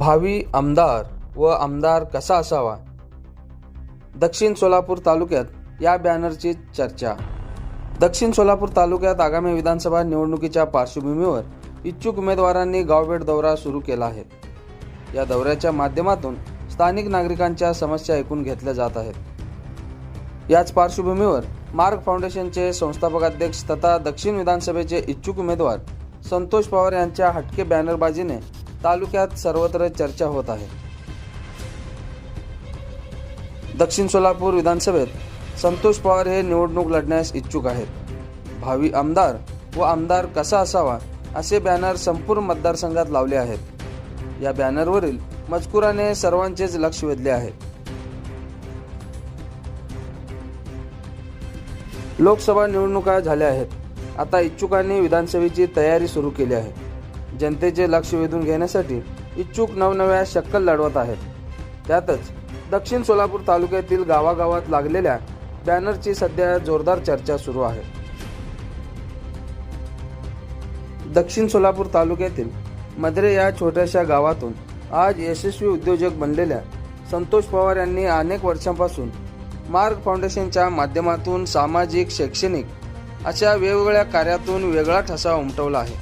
भावी आमदार व आमदार कसा असावा? दक्षिण सोलापूर तालुक्यात या बॅनरची चर्चा. दक्षिण सोलापूर तालुक्यात आगामी विधानसभा निवडणुकीच्या पार्श्वभूमीवर इच्छुक उमेदवारांनी गावभेट दौरा सुरू केला आहे. या दौऱ्याच्या माध्यमातून स्थानिक नागरिकांच्या समस्या ऐकून घेतल्या जात आहेत. याच पार्श्वभूमीवर मार्ग फाउंडेशनचे संस्थापक अध्यक्ष तथा दक्षिण विधानसभेचे इच्छुक उमेदवार संतोष पवार यांच्या हटके बॅनरबाजीने तालुक्यात सर्वत्र चर्चा होत आहे. दक्षिण सोलापूर विधानसभेत संतोष पवार हे निवडणूक लढण्यास इच्छुक आहेत. भावी आमदार व आमदार कसा असावा असे बॅनर संपूर्ण मतदारसंघात लावले आहेत. या बॅनरवरील मजकुराने सर्वांचेच लक्ष वेधले आहे. लोकसभा निवडणुका झाल्या आहेत. आता इच्छुकांनी विधानसभेची तयारी सुरू केली आहे. जनतेचे लक्ष वेधून घेण्यासाठी इच्छुक नवनव्या शक्कल लढवत आहेत. त्यातच दक्षिण सोलापूर तालुक्यातील गावागावात लागलेल्या बॅनरची सध्या जोरदार चर्चा सुरू आहे. दक्षिण सोलापूर तालुक्यातील मदरे या छोट्याशा गावातून आज यशस्वी उद्योजक बनलेल्या संतोष पवार यांनी अनेक वर्षांपासून मार्ग फाउंडेशनच्या माध्यमातून सामाजिक शैक्षणिक अशा वेगवेगळ्या कार्यातून वेगळा ठसा उमटवला आहे.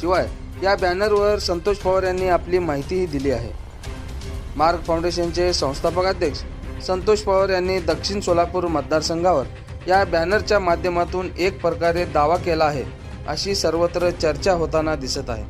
शिवाय या बॅनरवर संतोष पवार यांनी आपली माहितीही दिली आहे. मार्ग फाउंडेशनचे संस्थापक अध्यक्ष संतोष पवार यांनी दक्षिण सोलापूर मतदारसंघावर या बॅनरच्या माध्यमातून एक प्रकारे दावा केला आहे अशी सर्वत्र चर्चा होताना दिसत आहे.